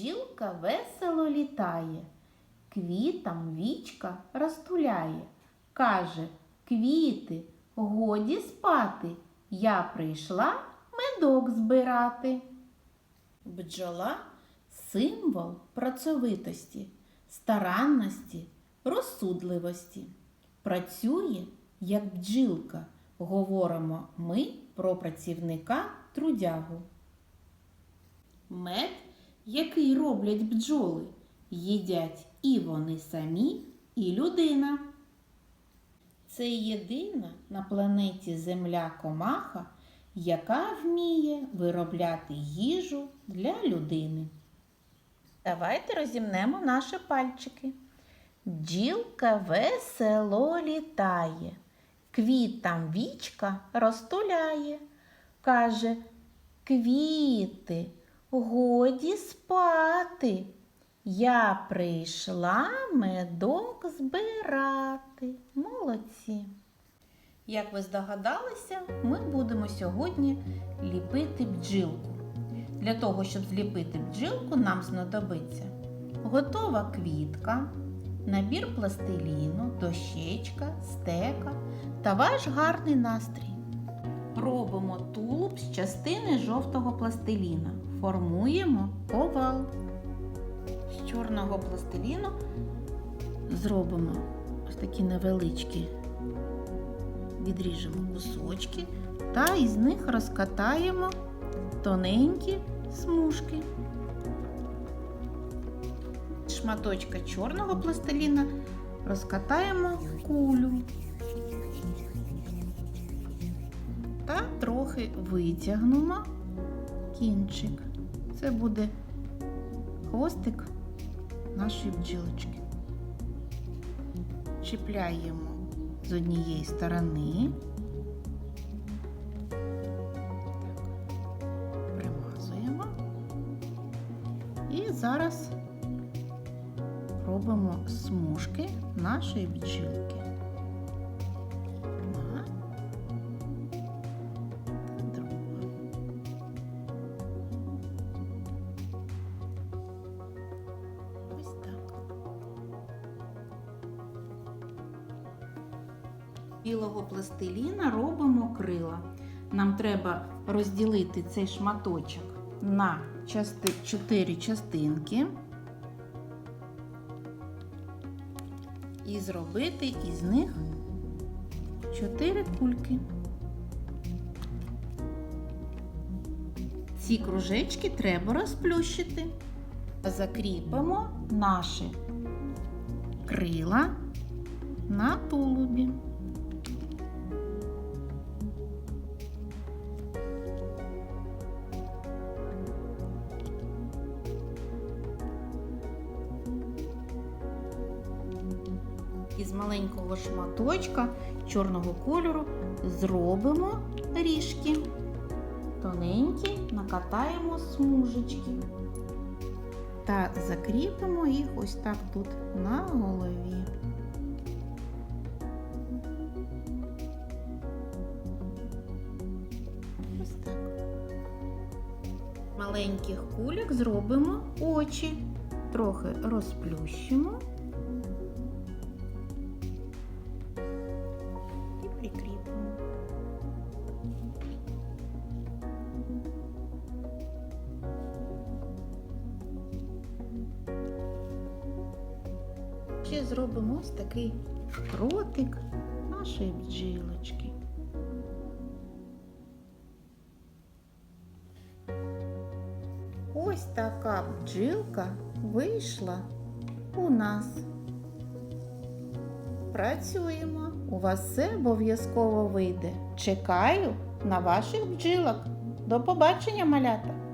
Бджілка весело літає, квітам вічка розтуляє. Каже, квіти, годі спати, я прийшла медок збирати. Бджола символ працьовитості, старанності, розсудливості. Працює, як бджілка, говоримо ми про працівника трудягу. Мед, який роблять бджоли, їдять і вони самі, і людина. Це єдина на планеті Земля комаха, яка вміє виробляти їжу для людини. Давайте розімнемо наші пальчики. Бджілка весело літає, квітам вічка розтуляє. Каже, квіти, годі спати. Я прийшла медок збирати. Молодці. Як ви здогадалися, ми будемо сьогодні ліпити бджілку. Для того, щоб зліпити бджілку, нам знадобиться готова квітка, набір пластиліну, дощечка, стека та ваш гарний настрій. Робимо тулуб з частини жовтого пластиліна. Формуємо овал. З чорного пластиліну зробимо ось такі невеличкі, відріжемо кусочки та із них розкатаємо тоненькі смужки. Шматочка чорного пластиліна розкатаємо кулю та трохи витягнемо кінчик. Це буде хвостик нашої бджілочки. Чіпляємо з однієї сторони. Примазуємо. І зараз робимо смужки нашої бджілки. Білого пластиліна робимо крила. Нам треба розділити цей шматочок на части... 4 частинки і зробити із них 4 кульки. Ці кружечки треба розплющити. Закріпимо наші крила на тулубі. Із маленького шматочка чорного кольору зробимо ріжки. Тоненькі накатаємо смужечки та закріпимо їх ось так тут на голові. Ось так. Маленьких кульок зробимо очі, трохи розплющимо Ще зробимо ось такий ротик нашої бджілочки. Ось така бджілка вийшла у нас. Працюємо. У вас все обов'язково вийде. Чекаю на ваших бджілок. До побачення, малята!